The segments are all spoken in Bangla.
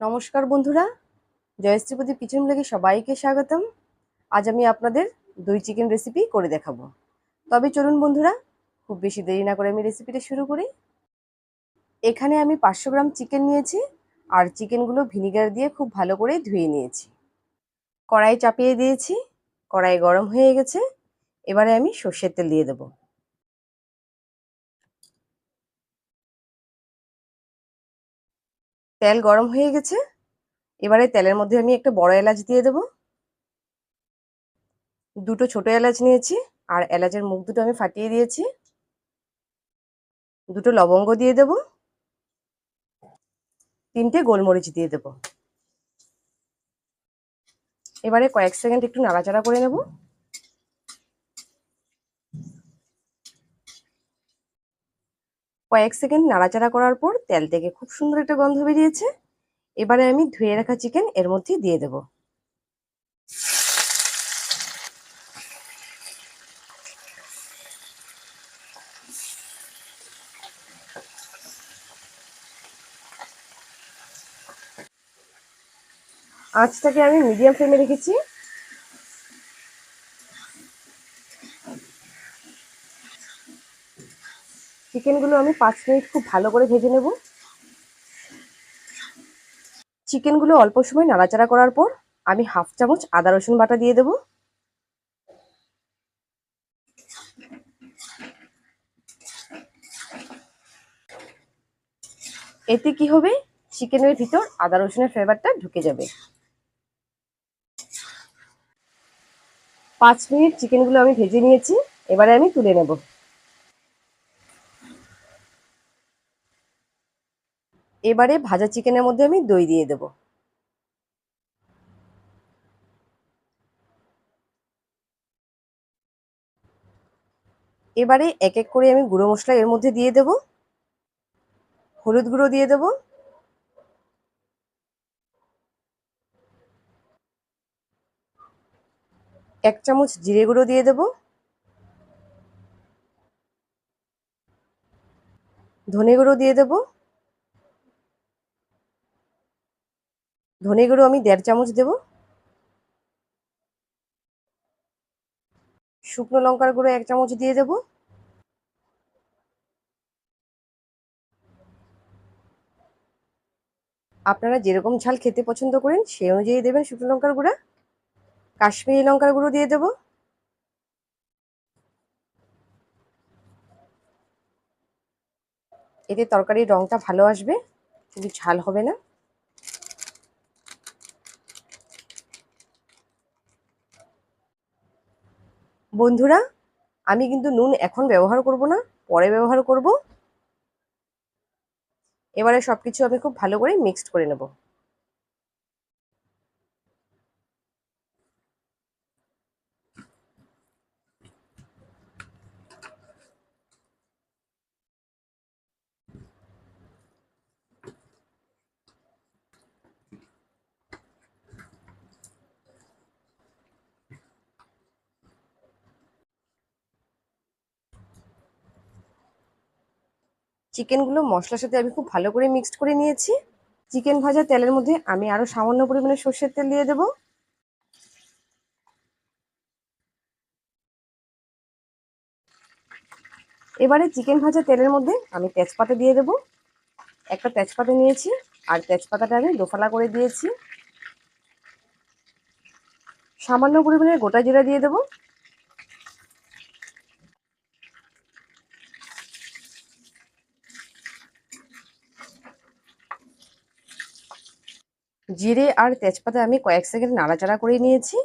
নমস্কার বন্ধুরা জয়শ্রীপতি কিচেন ব্লগে সবাইকে স্বাগতম। আজ আমি আপনাদের দই চিকেন রেসিপি করে দেখাবো। তবে চলুন বন্ধুরা, খুব বেশি দেরি না করে আমি রেসিপিটা শুরু করি। এখানে আমি পাঁচশো গ্রাম চিকেন নিয়েছি আর চিকেনগুলো ভিনিগার দিয়ে খুব ভালো করে ধুয়ে নিয়েছি। কড়াই চাপিয়ে দিয়েছি, কড়াই গরম হয়ে গেছে। এবারে আমি সর্ষের তেল দিয়ে দেবো। তেল গরম হয়ে গেছে। এবারে তেলের মধ্যে আমি একটা বড় এলাচ দিয়ে দেব। দুটো ছোট এলাচ নিয়েছি আর এলাচের মুখ দুটো আমি ফাটিয়ে দিয়েছি। দুটো লবঙ্গ দিয়ে দেব। তিনটে গোলমরিচ দিয়ে দেব। এবারে কয়েক সেকেন্ড একটু নাড়াচাড়া করে নেব। কয়েক সেকেন্ড নাড়াচাড়া করার পর তেল থেকে খুব সুন্দর একটা গন্ধ বেরিয়েছে। এবারে আমি ধুয়ে রাখা চিকেন এর মধ্যে দিয়ে দেব। আঁচটাকে আমি মিডিয়াম ফ্লেমে রেখেছি। চিকেনগুলো আমি পাঁচ মিনিট খুব ভালো করে ভেজে নেব। চিকেনগুলো অল্প সময় নাড়াচাড়া করার পর আমি হাফ চামচ আদা রসুন বাটা দিয়ে দেব। এতে কি হবে? চিকেনের ভিতর আদা রসুনের ফ্লেভারটা ঢুকে যাবে। পাঁচ মিনিট চিকেনগুলো আমি ভেজে নিয়েছি। এবারে আমি তুলে নেব। এবারে ভাজা চিকেনের মধ্যে আমি দই দিয়ে দেব। এবারে এক এক করে আমি গুঁড়ো মশলা এর মধ্যে দিয়ে দেব। হলুদ গুঁড়ো দিয়ে দেব। এক চামচ জিরে গুঁড়ো দিয়ে দেব। ধনে গুঁড়ো দিয়ে দেবো। ধনে গুঁড়ো আমি দেড় চামচ দেব। শুকনো লঙ্কার গুঁড়ো এক চামচ দিয়ে দেব। আপনারা যেরকম ঝাল খেতে পছন্দ করেন সেই অনুযায়ী দেবেন শুকনো লঙ্কার গুঁড়া। কাশ্মীরি লঙ্কার গুঁড়ো দিয়ে দেব। এতে তরকারির রংটা ভালো আসবে কিন্তু ঝাল হবে না। বন্ধুরা, আমি কিন্তু নুন এখন ব্যবহার করব না, পরে ব্যবহার করব। এবারে সব কিছু আমি খুব ভালো করে মিক্সড করে নেব। চিকেনগুলো মশলার সাথে আমি খুব ভালো করে মিক্সড করে নিয়েছি। চিকেন ভাজা তেলের মধ্যে আমি আরও সামান্য পরিমাণে সর্ষের তেল দিয়ে দেবো। এবারে চিকেন ভাজা তেলের মধ্যে আমি তেজপাতা দিয়ে দেবো। একটা তেজপাতা নিয়েছি, আর তেজপাতাটা আমি দোফালা করে দিয়েছি। সামান্য পরিমাণে গোটা জিরা দিয়ে দেবো। জিরে আর তেজপাতা আমি কয়েক সেকেন্ড নাড়াচাড়া করে নিয়েছি।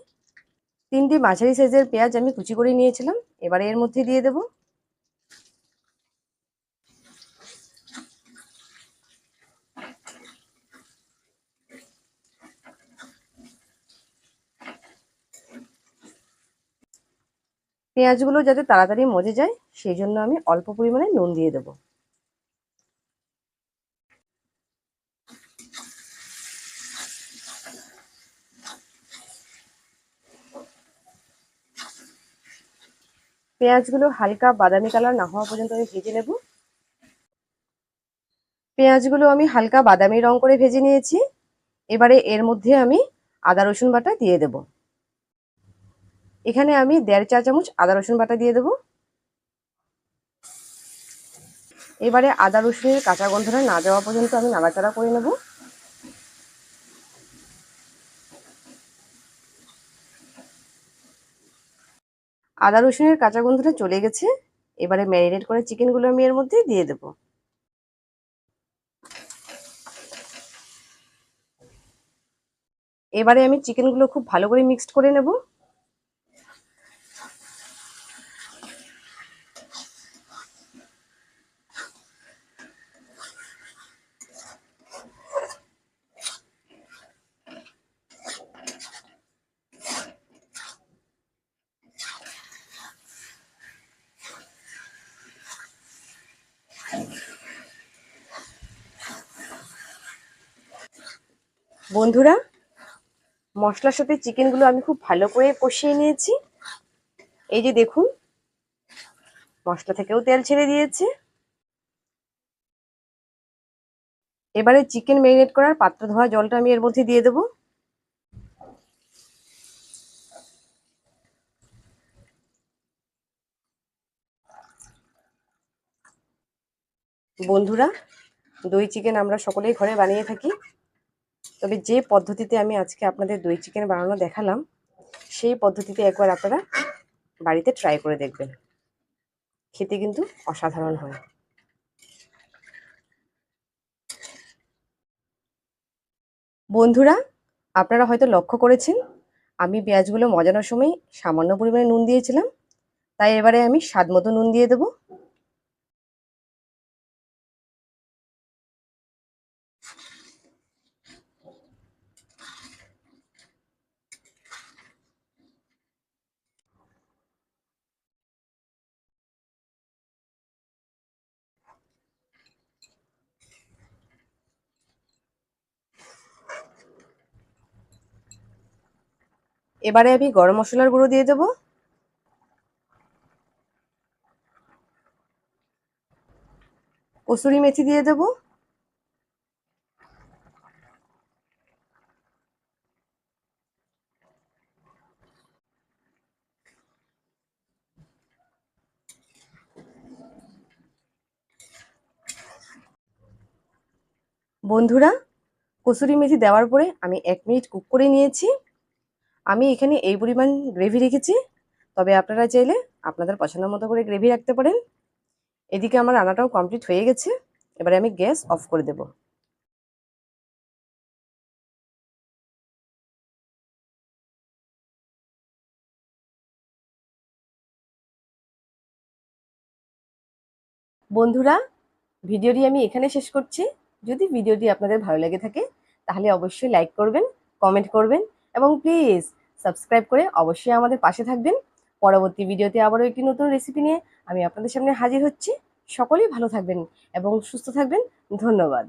তিনটি মাঝারি সাইজের পেঁয়াজ আমি কুচি করে নিয়েছিলাম। এবারে এর মধ্যে দিয়ে দেব। পেঁয়াজগুলো যাতে তাড়াতাড়ি মজে যায়, সেই জন্য আমি অল্প পরিমাণে নুন দিয়ে দেবো। পেঁয়াজগুলো হালকা বাদামি কালার না হওয়া পর্যন্ত আমি ভেজে নেব। পেঁয়াজগুলো আমি হালকা বাদামি রং করে ভেজে নিয়েছি। এবারে এর মধ্যে আমি আদা, রসুন বাটা দিয়ে দেব। এখানে আমি দেড় চা চামচ আদা, রসুন বাটা দিয়ে দেব। এবারে আদা, রসুনের কাঁচা গন্ধটা না যাওয়া পর্যন্ত আমি নাড়াচাড়া করে নেব। আদা রসুনের কাঁচা গন্ধটা চলে গেছে। এবারে ম্যারিনেট করে চিকেনগুলো আমি এর মধ্যে দিয়ে দেব। এবারে আমি চিকেনগুলো খুব ভালো করে মিক্সড করে নেব। বন্ধুরা, মশলার সাথে চিকেনগুলো আমি খুব ভালো করে কষিয়ে নিয়েছি। এই যে দেখুন, মশলা থেকেও তেল ছেড়ে দিয়েছে। এবারে চিকেন ম্যারিনেট করার পাত্র ধোয়া জলটা আমি এর মধ্যে দিয়ে দেবো। বন্ধুরা, দই চিকেন আমরা সকলেই ঘরে বানিয়ে থাকি। তবে যে পদ্ধতিতে আমি আজকে আপনাদের দই চিকেন বানানো দেখালাম, সেই পদ্ধতিতে একবার আপনারা বাড়িতে ট্রাই করে দেখবেন। খেতে কিন্তু অসাধারণ হয়। বন্ধুরা, আপনারা হয়তো লক্ষ্য করেছেন, আমি পেঁয়াজগুলো মজানোর সময় সামান্য পরিমাণে নুন দিয়েছিলাম, তাই এবারে আমি স্বাদ মতো নুন দিয়ে দেবো। এবারে আমি গরম মশলার গুঁড়ো দিয়ে দেবো। কসুরি মেথি দিয়ে দেবো। বন্ধুরা, কসুরি মেথি দেওয়ার পরে আমি এক মিনিট কুক করে নিয়েছি। আমি এখানে এই পরিমাণ গ্রেভি রেখেছি। তবে আপনারা চাইলে আপনাদের পছন্দ মতো করে গ্রেভি রাখতে পারেন। এদিকে আমার রান্নাটাও কমপ্লিট হয়ে গেছে। এবারে আমি গ্যাস অফ করে দেব। বন্ধুরা, ভিডিওটি আমি এখানে শেষ করছি। যদি ভিডিওটি আপনাদের ভালো লেগে থাকে, তাহলে অবশ্যই লাইক করবেন কমেন্ট করবেন। এবং প্লিজ সাবস্ক্রাইব করে অবশ্যই আমাদের পাশে থাকবেন। পরবর্তী ভিডিওতে আবারও একটি নতুন রেসিপি নিয়ে আমি আপনাদের সামনে হাজির হচ্ছি। সকলেই ভালো থাকবেন এবং সুস্থ থাকবেন। ধন্যবাদ।